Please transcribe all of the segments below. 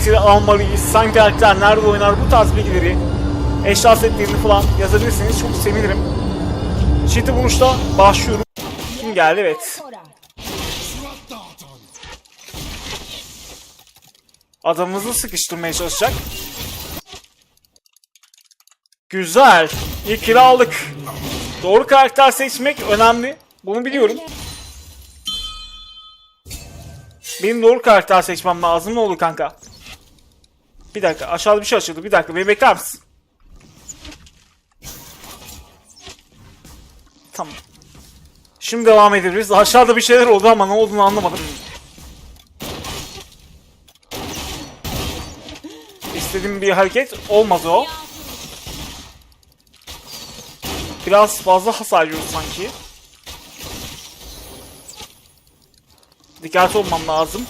karakteri almalıyız? Hangi karakter nerede oynar? Bu tarz bilgileri eşya setlerini falan yazabilirsiniz. Çok sevinirim. Çiğti vuruşta başlıyorum. Kim geldi? Evet. Adamımızı sıkıştırmaya çalışacak. Güzel. İlk kill aldık. Doğru karakter seçmek önemli. Bunu biliyorum. Benim doğru karakter seçmem lazım. Ne oldu kanka? Bir dakika. Aşağıda bir şey açıldı. Bir dakika. Beni bekler misin? Tamam. Şimdi devam edebiliriz. Aşağıda bir şeyler oldu ama ne olduğunu anlamadım. İstediğim bir hareket olmadı o. Biraz fazla hasar yiyoruz sanki. Dikkatli olmam lazım.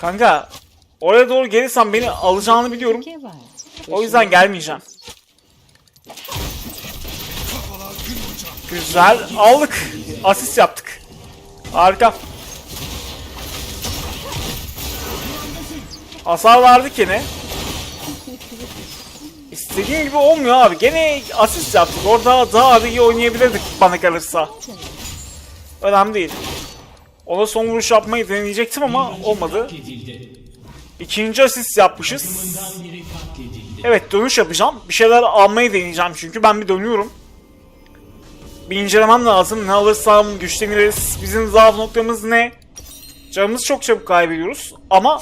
Kanka, oraya doğru gelirsen beni alacağını biliyorum. O yüzden gelmeyeceğim. Güzel, aldık. Asist yaptık. Harika. Hasar verdik yine. İstediğim gibi olmuyor abi. Gene asist yaptık. Orada daha iyi oynayabilirdik bana kalırsa. Önemli değil. Ona son vuruş yapmayı deneyecektim ama olmadı. İkinci asist yapmışız. Evet dönüş yapacağım. Bir şeyler almayı deneyeceğim çünkü ben bir dönüyorum. Bir incelemem lazım. Ne alırsam güçleniriz. Bizim zaaf noktamız ne? Canımızı çok çabuk kaybediyoruz. Ama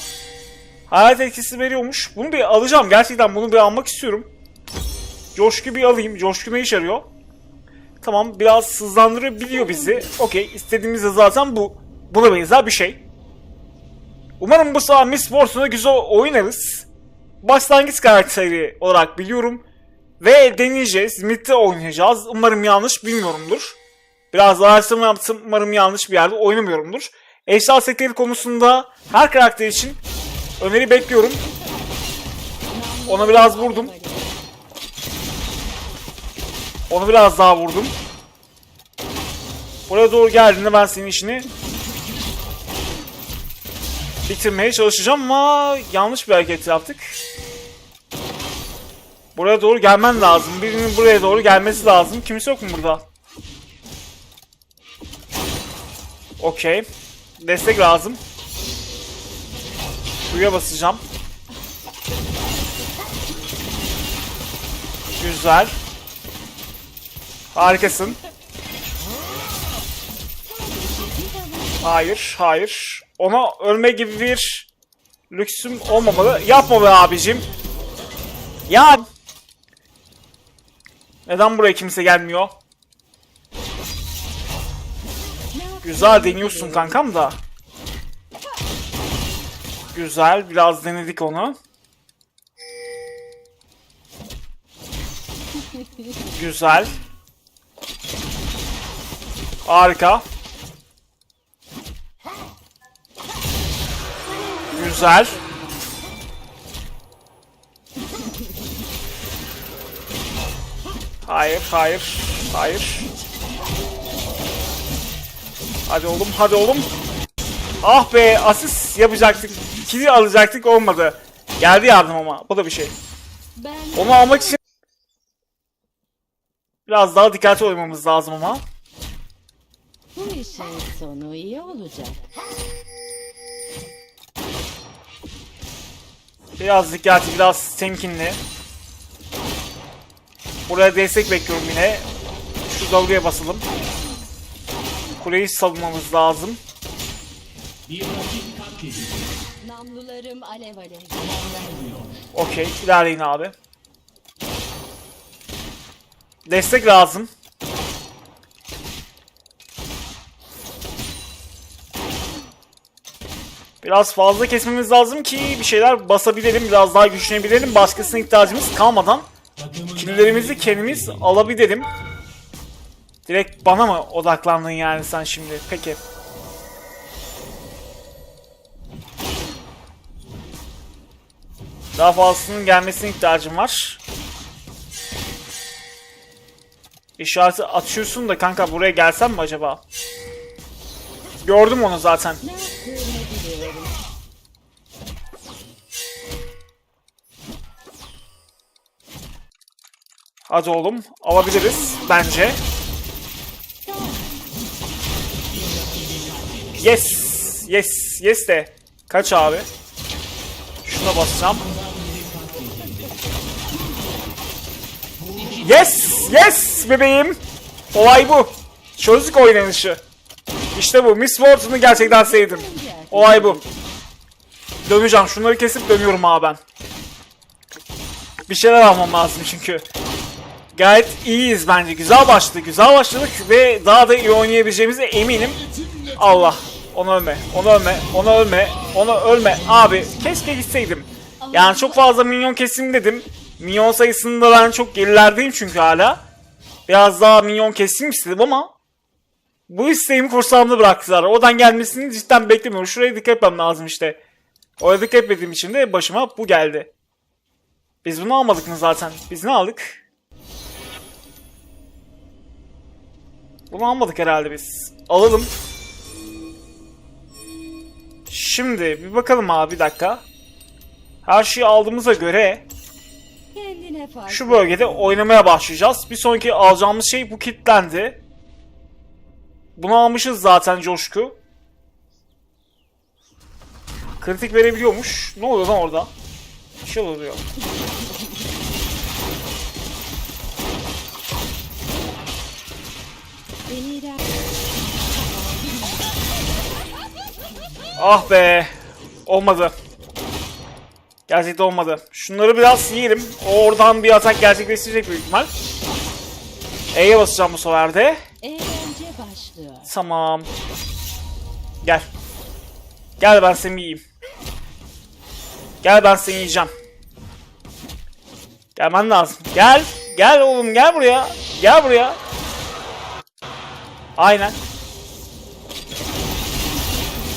hayat etkisi veriyormuş. Bunu bir alacağım. Gerçekten bunu bir almak istiyorum. Coşku bir alayım. Coşku ne işe yarıyor? Tamam biraz hızlandırabiliyor bizi. Okey istediğimiz de zaten bu. Buna benzer bir şey. Umarım bu sefer Miss Warson'u güzel oynarız. Başlangıç karakteri olarak biliyorum. Ve deneyeceğiz. Mid'de oynayacağız. Umarım yanlış bilmiyorumdur. Biraz araştırma yaptım. Umarım yanlış bir yerde oynamıyorumdur. Eşya setleri konusunda her karakter için öneri bekliyorum. Ona biraz vurdum. Onu biraz daha vurdum. Buraya doğru geldiğinde ben senin işini bitirmeye çalışacağım ama yanlış bir hareket yaptık. Buraya doğru gelmen lazım. Birinin buraya doğru gelmesi lazım. Kimse yok mu burada? Okey. Destek lazım. Suya basacağım. Güzel. Harikasın. Hayır, hayır. Ona ölme gibi bir lüksüm olmamalı. Yapma be abicim. Ya. Neden buraya kimse gelmiyor? Güzel deniyorsun kankam da. Güzel, biraz denedik onu. Güzel. Harika. Güzel. Hayır, hayır, hayır. Hadi oğlum, hadi oğlum. Ah be, asist yapacaktık. Kili alacaktık olmadı. Geldi yardım ama, bu da bir şey. Onu almak için biraz daha dikkatli olmamız lazım ama. Bu işin sonu iyi olacak. Biraz dikkatli, biraz temkinli. Buraya destek bekliyorum yine. Şu dalgaya basalım. Kuleyi savunmamız lazım. Namlularım alev alev. Okey, ilerleyin abi. Destek lazım. Biraz fazla kesmemiz lazım ki bir şeyler basabilelim, biraz daha güçlenebilelim. Başkasına ihtiyacımız kalmadan killerimizi kendimiz alabilelim. Direkt bana mı odaklandın yani sen şimdi? Peki. Daha fazlasının gelmesine ihtiyacım var. İşareti atıyorsun da kanka buraya gelsem mi acaba? Gördüm onu zaten. Hadi oğlum alabiliriz bence. Yes. Yes. Yes de. Kaç abi? Şuna basacağım. Yes. Yes bebeğim. Olay bu. Çözdük oynanışı. İşte bu. Miss Wharton'u gerçekten sevdim. Olay bu. Döneceğim. Şunları kesip dönüyorum abi ben. Bir şeyler almam lazım çünkü. Gayet iyiyiz bence. Güzel başladık. Güzel başladık ve daha da iyi oynayabileceğimize eminim. Allah. Onu ölme. Onu ölme. Onu ölme. Onu ölme. Abi keşke gitseydim. Yani çok fazla minyon kesim dedim. Minyon sayısında ben çok gerilerdeyim çünkü hala. Biraz daha minyon kesim istedim ama bu isteğimi kursağımda bıraktılar. Oradan gelmesini cidden beklemiyorum. Şuraya dikkat etmem lazım işte. Oraya dikkat etmediğim için de başıma bu geldi. Biz bunu almadık mı zaten? Biz ne aldık? Bunu almadık herhalde biz. Alalım. Şimdi bir bakalım abi bir dakika. Her şeyi aldığımıza göre şu bölgede oynamaya başlayacağız. Bir sonraki alacağımız şey bu kilitlendi. Bunu almışız zaten coşku. Kritik verebiliyormuş. Ne oluyor lan orada? Bir şey oluyor. Ah be. Olmadı. Gerçekten olmadı. Şunları biraz yiyelim. Oradan bir atak gerçekleştirecek büyük ihtimal. E'ye basacağım bu sefer de. Eğlence. Tamam. Gel. Gel ben seni yiyeyim. Gel ben seni yiyeceğim. Gelmen lazım. Gel. Gel oğlum gel buraya. Gel buraya. Aynen.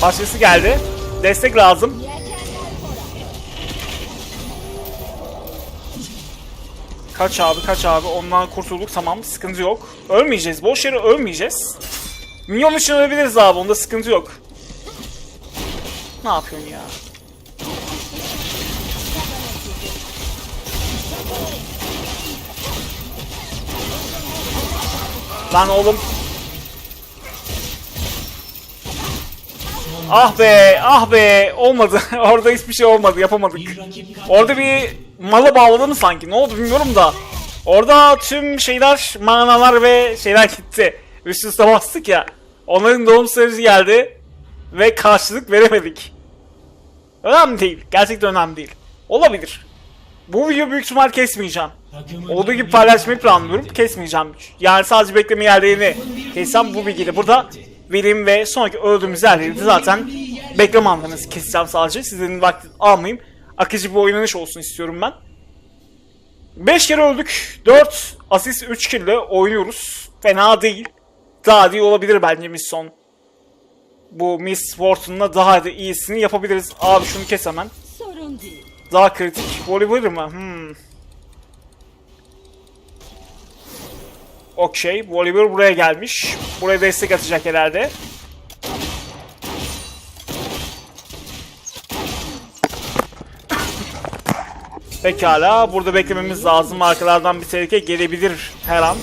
Başkası geldi. Destek lazım. Kaç abi kaç abi ondan kurtulduk tamam sıkıntı yok. Ölmeyeceğiz boş yere ölmeyeceğiz. Minyon için ölebiliriz abi onda sıkıntı yok. Ne yapıyorsun ya? Lan oğlum. Ah be, ah be. Olmadı. Orada hiçbir şey olmadı. Yapamadık. Orada bir mala bağladı mı sanki? Ne oldu bilmiyorum da. Orada tüm şeyler, manalar ve şeyler gitti. Üst üste bastık ya. Onların doğum süreci geldi. Ve karşılık veremedik. Önemli değil. Gerçekten önemli değil. Olabilir. Bu video büyük ihtimal kesmeyeceğim. Olduğu gibi paylaşmayı planlıyorum. Kesmeyeceğim. Yani sadece bekleme yerlerini kessem bu bilgiyi de burada vereyim ve sonraki öldüğümüz yerleri zaten bekleme anlarınızı keseceğim sadece. Sizlerin vakti almayayım. Akıcı bir oynanış olsun istiyorum ben. 5 kere öldük. 4 asist 3 kill ile oynuyoruz. Fena değil. Daha da iyi olabilir bence Miss Son. Bu Miss Wharton'la daha da iyisini yapabiliriz. Abi şunu kes hemen. Daha kritik. Volibear mı? Hmm. Okey. Volibear buraya gelmiş. Buraya destek atacak herhalde. Pekala. Burada beklememiz lazım. Arkalardan bir tehlike gelebilir her an.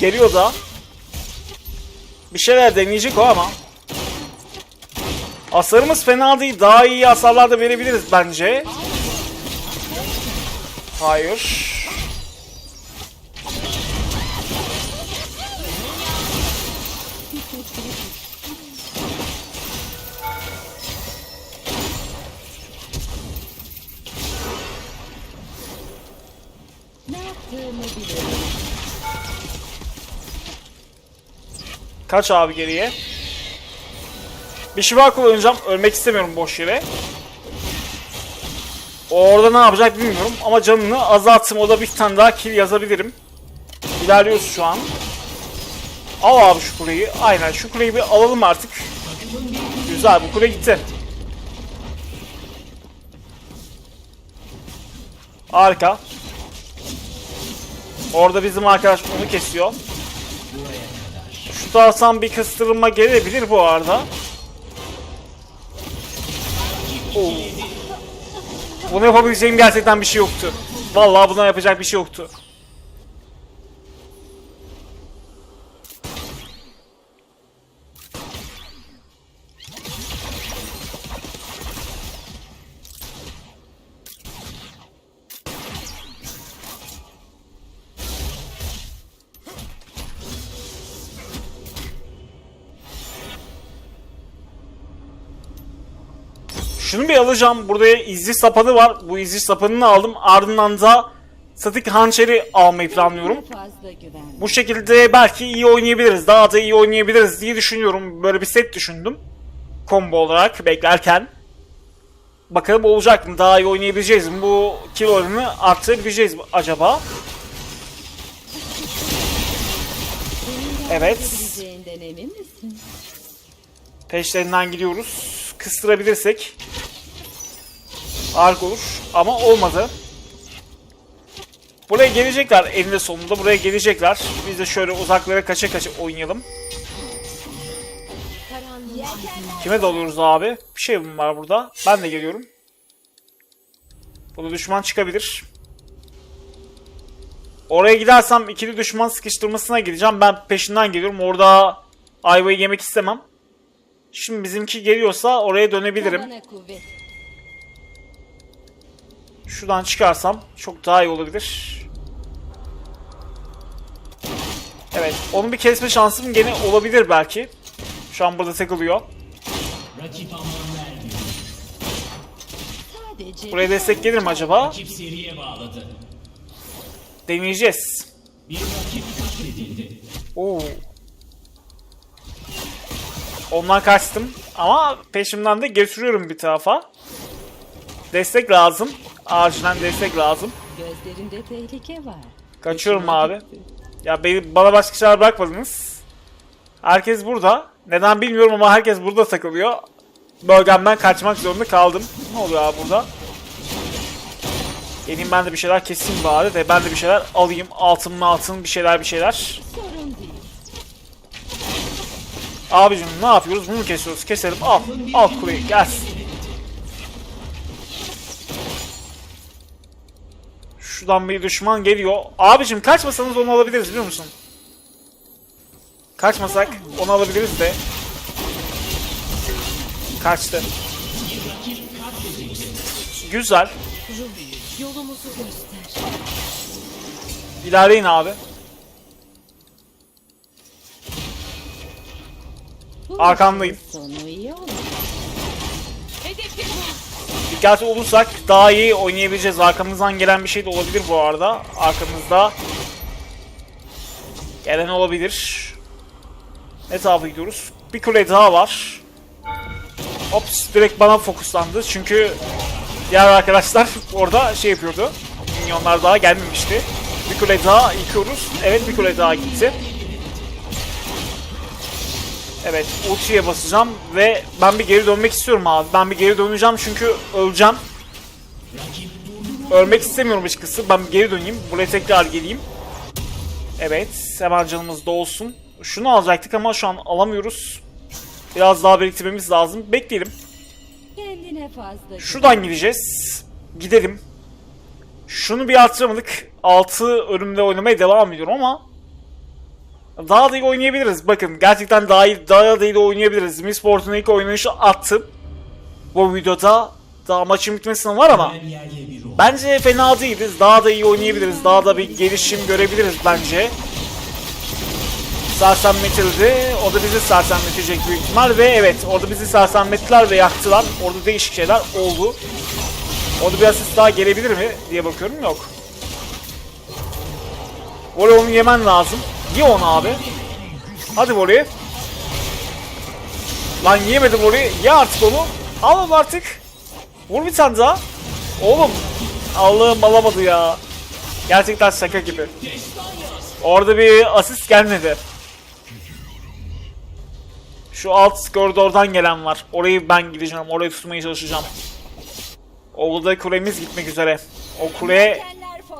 Geliyor da. Bir şeyler deneyecek o ama. Hasarımız fena değil. Daha iyi hasarlar da verebiliriz bence. Hayır. Kaç abi geriye. Bir şifa kullanacağım. Ölmek istemiyorum boş yere. Orada ne yapacak bilmiyorum ama canını azalttım. O da bir tane daha kill yazabilirim. İlerliyoruz şu an. Al abi şu kuleyi. Aynen şu kuleyi bir alalım artık. Güzel bu kule gitti. Harika. Orada bizim arkadaş onu kesiyor. Şu taraftan bir kıstırılma gelebilir bu arada. Oo. Bunu yapabileceğim gerçekten bir şey yoktu. Vallahi buna yapacak bir şey yoktu. Şunu bir alacağım. Burada izci sapanı var. Bu izci sapanını aldım. Ardından da statik hançeri almayı planlıyorum. Bu şekilde belki iyi oynayabiliriz. Daha da iyi oynayabiliriz diye düşünüyorum. Böyle bir set düşündüm. Combo olarak beklerken. Bakalım olacak mı? Daha iyi oynayabileceğiz mi? Bu kill oranını arttırabileceğiz mi acaba? Evet. Peşlerinden gidiyoruz. Kıstırabilirsek harika olur. Ama olmadı. Buraya gelecekler eninde sonunda. Buraya gelecekler. Biz de şöyle uzaklara kaça kaça oynayalım. Kime dalıyoruz abi? Bir şey var burada? Ben de geliyorum. Burada düşman çıkabilir. Oraya gidersem ikili düşman sıkıştırmasına gideceğim. Ben peşinden geliyorum. Orada ayvayı yemek istemem. Şimdi bizimki geliyorsa oraya dönebilirim. Şuradan çıkarsam çok daha iyi olabilir. Evet, onu bir kesme şansım gene olabilir belki. Şu an burada takılıyor. Buraya destek gelir mi acaba? Rakip seriye bağladı. Deneyeceğiz. Oo. Ondan kaçtım ama peşimden de getiriyorum bir tarafa. Destek lazım. Acilen destek lazım. gözlerinde tehlike var. Kaçıyorum abi. Ya beni, bana başka şeyler bırakmadınız. Herkes burada. Neden bilmiyorum ama herkes burada takılıyor. Bölgemden kaçmak zorunda kaldım. Ne oluyor abi burada? Geleyim ben de bir şeyler keseyim bari de ben de bir şeyler alayım. Altın mı altın bir şeyler bir şeyler. Sorun. Abicim ne yapıyoruz? Bunu kesiyoruz? Keselim. Al. Al kuleyi. Gelsin. Şuradan bir düşman geliyor. Abicim kaçmasanız onu alabiliriz biliyor musun? Kaçmasak onu alabiliriz de. Kaçtı. Güzel. İlerleyin abi. Olur. Dikkatli olursak daha iyi oynayabileceğiz. Arkamızdan gelen bir şey de olabilir bu arada. Arkamızda gelen olabilir. Ne tarafa gidiyoruz? Bir kule daha var. Ops direkt bana fokuslandı. Çünkü diğer arkadaşlar orada şey yapıyordu. Minyonlar daha gelmemişti. Bir kule daha yıkıyoruz. Evet bir kule daha gitti. Evet ultiye basacağım ve ben bir geri dönmek istiyorum abi. Ben bir geri döneceğim çünkü öleceğim. Ölmek istemiyorum açıkçası. Ben bir geri döneyim. Buraya tekrar geleyim. Evet hemen canımız dolsun. Şunu alacaktık ama şu an alamıyoruz. Biraz daha biriktirmemiz lazım. Bekleyelim. Şuradan gideceğiz. Gidelim. Şunu bir arttıramadık. 6 önümde oynamaya devam ediyorum ama daha da iyi oynayabiliriz. Bakın gerçekten daha iyi, daha da iyi oynayabiliriz. Miss Sport'un ilk oynayışı attım. Bu videoda daha maçın bitmesine var ama bence fena değiliz. Daha da iyi oynayabiliriz. Daha da bir gelişim görebiliriz bence. Sersemletildi. O da bizi sersemletecek büyük ihtimal ve evet orada bizi sersemlettiler ve yaktılar. Orada değişik şeyler oldu. Orada bir asist daha gelebilir mi diye bakıyorum yok. Voley onu yemen lazım. Ye onu abi. Hadi voley. Lan yemedim voley. Ye artık onu. Al artık. Vur bir tane daha. Oğlum. Allah'ım alamadı ya. Gerçekten şaka gibi. Orada bir asist gelmedi. Şu alt koridordan gelen var. Orayı ben gideceğim. Orayı tutmaya çalışacağım. Orada kulemiz gitmek üzere. O kule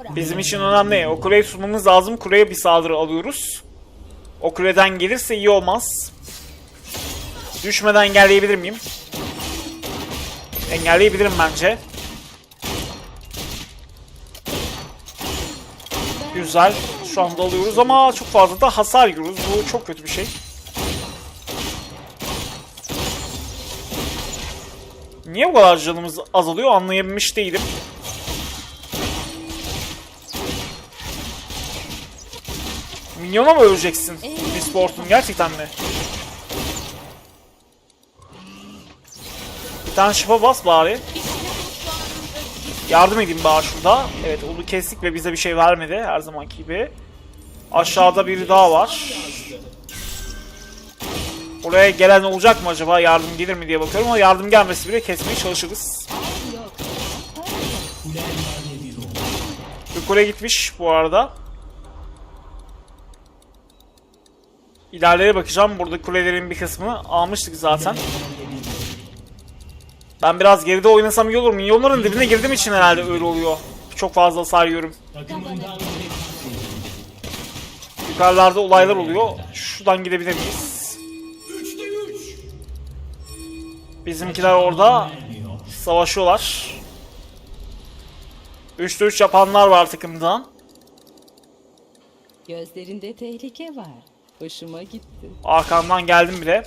bizim için önemli. O kuleyi tutmamız lazım. Kuleye bir saldırı alıyoruz. O kuleden gelirse iyi olmaz. Düşmeden engelleyebilir miyim? Engelleyebilirim bence. Güzel. Şu anda alıyoruz ama çok fazla da hasar yiyoruz. Bu çok kötü bir şey. Niye bu kadar canımız azalıyor anlayabilmiş değilim. Minyona mı öleceksin? Miss Fortune gerçekten mi? Bir tane şifa bas bari. Yardım edeyim bari şurada. Evet onu kestik ve bize bir şey vermedi her zamanki gibi. Aşağıda biri daha var. Oraya gelen olacak mı acaba? Yardım gelir mi diye bakıyorum ama yardım gelmesi bile kesmeye çalışırız. Bir kule gitmiş bu arada. İlerlere bakacağım. Burada kulelerin bir kısmını almıştık zaten. Ben biraz geride oynasam iyi olur. Milyonların dibine girdiğim için herhalde öyle oluyor. Çok fazla katledildi. Yukarılarda olaylar oluyor. Şuradan gidebilir miyiz? Bizimkiler orada savaşıyorlar. 3'te 3 yapanlar var takımdan. Gözlerinde tehlike var. Hoşuma gitti. Arkamdan geldim bile.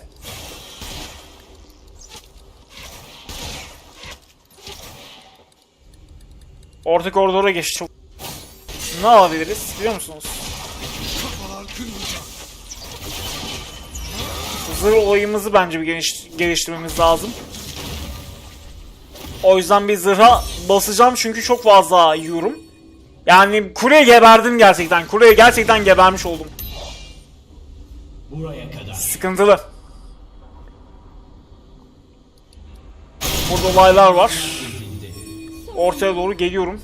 Orta koridora geç. Çok... Ne alabiliriz biliyor musunuz? Zırh olayımızı bence bir geliş- geliştirmemiz lazım. O yüzden bir zırha basacağım çünkü çok fazla yiyorum. Yani kuleye geberdim gerçekten. Kuleye gerçekten gebermiş oldum. Buraya kadar. Sıkıntılı. Burada olaylar var. Ortaya doğru geliyorum.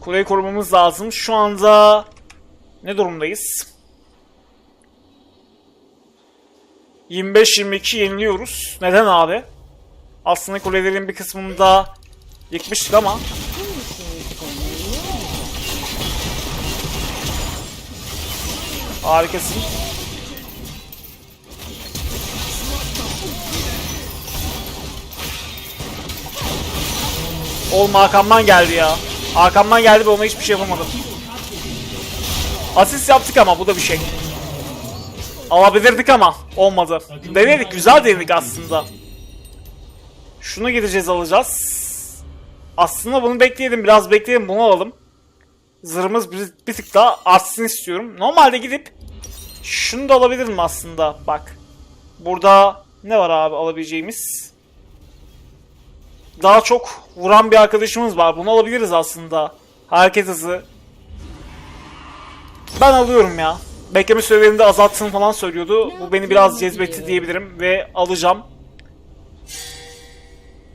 Kuleyi korumamız lazım. Şu anda ne durumdayız? 25-22 yeniliyoruz. Neden abi? Aslında kulelerin bir kısmını da yıkmıştık ama harikasın. Oğlum arkamdan geldi ya. Arkamdan geldi ve ona hiçbir şey yapamadım. Asist yaptık ama bu da bir şey. Alabilirdik ama olmadı. Denedik güzel denedik aslında. Şunu gideceğiz alacağız. Aslında bunu bekleyelim biraz bekleyelim bunu alalım. Zırhımız bir, bir tık daha artsın istiyorum. Normalde gidip şunu da alabilirim aslında bak. Burada ne var abi alabileceğimiz? Daha çok vuran bir arkadaşımız var. Bunu alabiliriz aslında. Hareket hızı. Ben alıyorum ya. Bekleme sürelerini de azaltsın falan söylüyordu. Bu beni biraz cezbetti diyebilirim ve alacağım.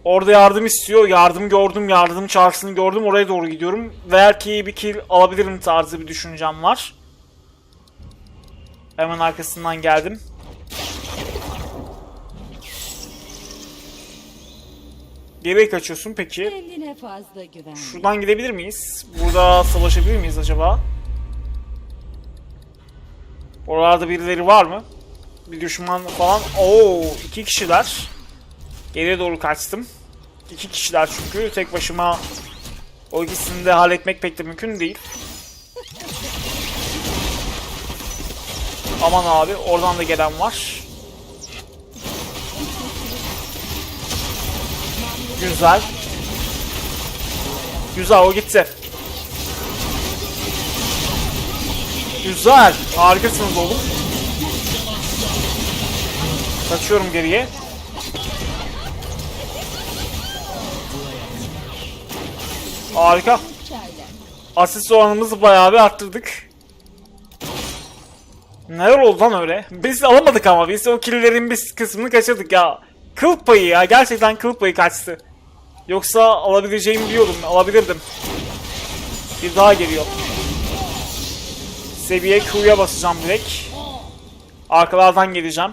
Orada yardım istiyor. Yardım gördüm. Yardım çağrısını gördüm. Oraya doğru gidiyorum. Belki bir kill alabilirim tarzı bir düşüncem var. Hemen arkasından geldim. Geriye kaçıyorsun peki. Kendine fazla güven. Şuradan gidebilir miyiz? Burada savaşabilir miyiz acaba? Oralarda birileri var mı? Bir düşman falan. Oo, iki kişiler. Geriye doğru kaçtım. İki kişiler çünkü. Tek başıma o ikisini de halletmek pek de mümkün değil. Aman abi oradan da gelen var. Güzel. Güzel o gitti. Güzel. Harikasınız oğlum. Kaçıyorum geriye. Harika. Asist oranımızı bayağı bir arttırdık. Neler oldu lan öyle? Biz alamadık ama biz o killerin bir kısmını kaçırdık ya. Kıl payı ya gerçekten kıl payı kaçtı. Yoksa alabileceğimi biliyordum alabilirdim. Bir daha geliyor. Seviye Q'ya basacağım direkt. Arkalardan geleceğim.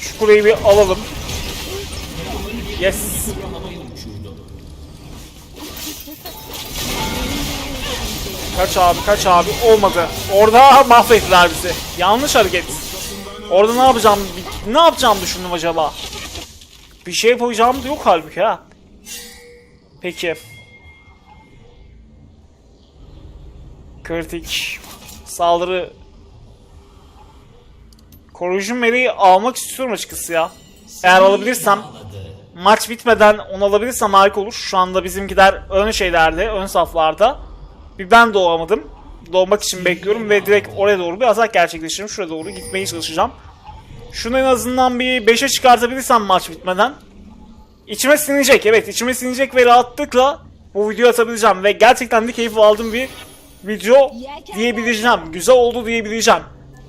Şu kuleyi bir alalım. Yes. Kaç abi kaç abi olmadı. Orada mahvettiler bizi. Yanlış hareket. Orada ne yapacağım ne yapacağım düşündüm acaba. Bir şey yapacağım da yok halbuki ha. Peki. Kritik. Saldırı. Koruyucu meleği almak istiyorum açıkçası ya. Eğer alabilirsem maç bitmeden onu alabilirsem harika olur. Şu anda bizimkiler ön şeylerde, ön saflarda. Bir ben doğamadım. Doğmak için bekliyorum ve direkt oraya doğru bir atak gerçekleştiririm. Şuraya doğru gitmeye çalışacağım. Şunu en azından bir 5'e çıkartabilirsem maç bitmeden. İçime sinecek evet içime sinecek ve rahatlıkla bu videoyu atabileceğim. Ve gerçekten de keyif aldığım bir video diyebileceğim. Güzel oldu diyebileceğim.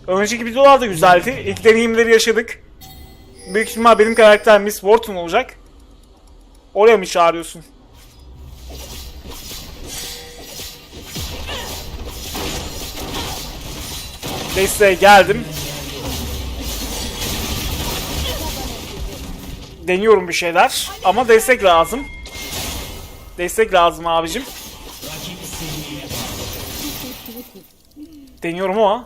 Önceki videolar da güzeldi. İlk deneyimleri yaşadık. Büyük ihtimal benim karakter Miss Wharton olacak. Oraya mı çağırıyorsun? Desteğe geldim. Deniyorum bir şeyler ama destek lazım. Destek lazım abicim. Deniyorum ama.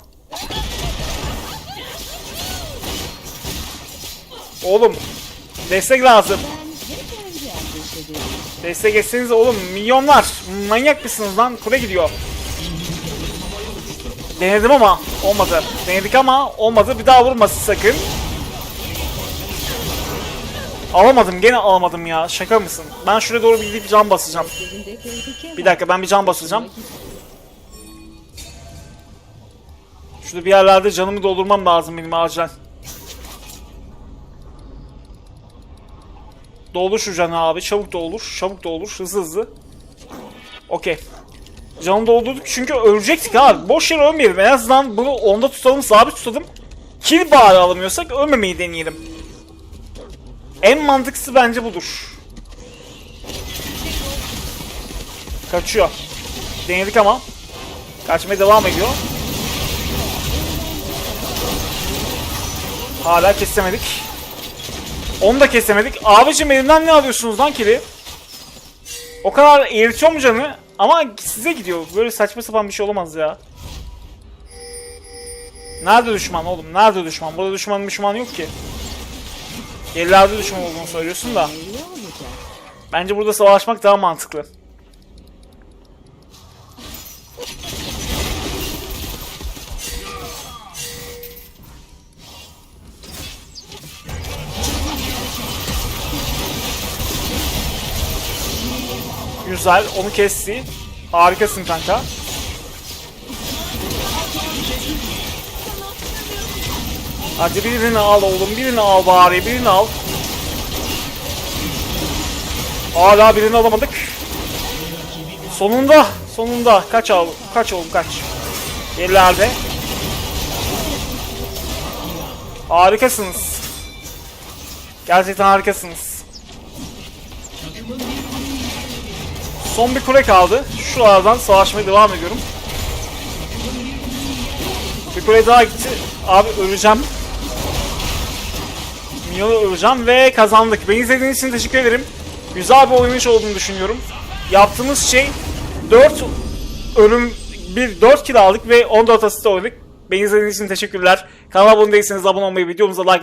Oğlum destek lazım. Destek etseniz oğlum milyonlar. Manyak mısınız lan? Kule gidiyor. Denedim ama olmadı. Denedik ama olmadı. Bir daha vurmasın sakın. Alamadım gene alamadım ya. Şaka mısın? Ben şuraya doğru bir gidip cam basacağım. Bir dakika ben bir cam basacağım. Şurada bir yerlerde canımı doldurmam lazım benim acilen. Doldur şu canı abi. Çabuk doldur. Çabuk doldur. Hızlı hızlı. Okey. Canı doldurduk çünkü ölecektik abi. Boş yere ölmeyelim. En azından bunu onda tutalım, sabit tutalım. Kill bari alamıyorsak ölmemeyi deneyelim. En mantıklısı bence budur. Kaçıyor. Denedik ama. Kaçmaya devam ediyor. Hala kesemedik. Onu da kesemedik. Abicim elimden ne alıyorsunuz lan kili? O kadar eğritiyor mu canı? Ama size gidiyor. Böyle saçma sapan bir şey olamaz ya. Nerede düşman oğlum? Nerede düşman? Burada düşman düşman yok ki. Yerlerde düşman olduğunu söylüyorsun da. Bence burada savaşmak daha mantıklı. Güzel, onu kesti. Harikasın kanka. Hadi birini al oğlum, birini al bari, birini al. Hala birini alamadık. Sonunda, sonunda. Kaç al, kaç oğlum kaç. Yerlerde. Harikasınız. Gerçekten harikasınız. Son bir kule kaldı. Şuralardan savaşmaya devam ediyorum. Bir kule daha gitti. Abi öleceğim. Milyonu öleceğim ve kazandık. Beni izlediğiniz için teşekkür ederim. Güzel bir oynayış olduğunu düşünüyorum. Yaptığımız şey 4 ölüm bir 4 kill aldık ve 14 asist oynadık. Beni izlediğiniz için teşekkürler. Kanala abone değilseniz abone olmayı, videomuza like